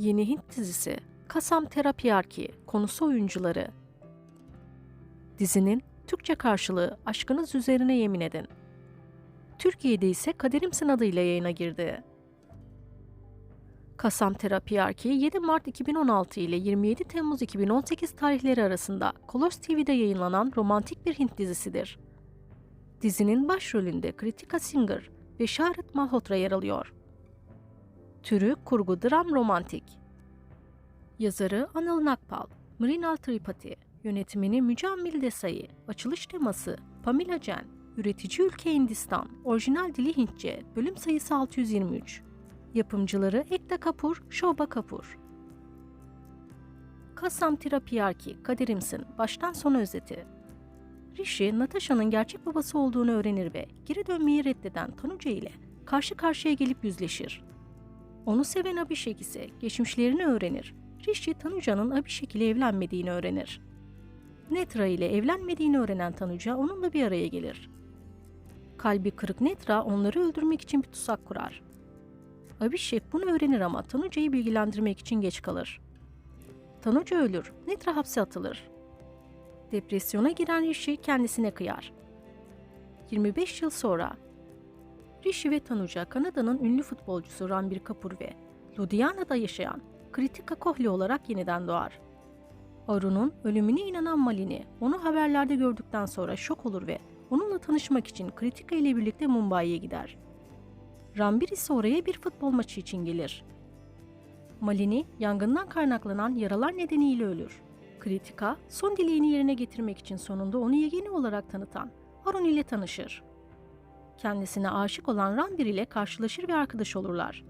Yeni Hint dizisi Kasam Terapiyarki konusu oyuncuları. Dizinin Türkçe karşılığı Aşkınız Üzerine Yemin Edin. Türkiye'de ise Kaderimsin adıyla yayına girdi. Kasam Terapiyarki 7 Mart 2016 ile 27 Temmuz 2018 tarihleri arasında Kolos TV'de yayınlanan romantik bir Hint dizisidir. Dizinin başrolünde Kritika Singer ve Şahret Malhotra yer alıyor. Türü kurgu dram romantik. Yazarı Anil Nakpal, Mrinal Tripathi, yönetimini Mücammil Desai, açılış teması Pamela Jen, üretici ülke Hindistan, orijinal dili Hintçe, bölüm sayısı 623. Yapımcıları Ekta Kapur, Shobha Kapur. Kasam Terapiyarki, Kaderimsin, baştan sona özeti. Rishi, Natasha'nın gerçek babası olduğunu öğrenir ve geri dönmeyi reddeden Tanuca ile karşı karşıya gelip yüzleşir. Onu seven Abhishek ise geçmişlerini öğrenir. Rishi, Tanuja'nın Abhishek ile evlenmediğini öğrenir. Netra ile evlenmediğini öğrenen Tanuca onunla bir araya gelir. Kalbi kırık Netra onları öldürmek için bir tuzak kurar. Abhishek bunu öğrenir ama Tanuca'yı bilgilendirmek için geç kalır. Tanuca ölür, Netra hapse atılır. Depresyona giren Rishi kendisine kıyar. 25 yıl sonra Rishi ve Tanuca Kanada'nın ünlü futbolcusu Ranbir Kapoor ve Ludhiana'da yaşayan Kritika Kohli olarak yeniden doğar. Arun'un ölümüne inanan Malini onu haberlerde gördükten sonra şok olur ve onunla tanışmak için Kritika ile birlikte Mumbai'ye gider. Ranbir ise oraya bir futbol maçı için gelir. Malini yangından kaynaklanan yaralar nedeniyle ölür. Kritika son dileğini yerine getirmek için sonunda onu yegeni olarak tanıtan Arun ile tanışır. Kendisine aşık olan Ranbir ile karşılaşır ve arkadaş olurlar.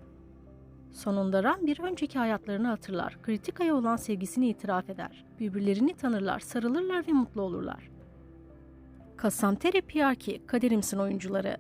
Sonunda Ranbir önceki hayatlarını hatırlar, Kritika'ya olan sevgisini itiraf eder. Birbirlerini tanırlar, sarılırlar ve mutlu olurlar. Kasam Terapiyarki, Kaderimsin oyuncuları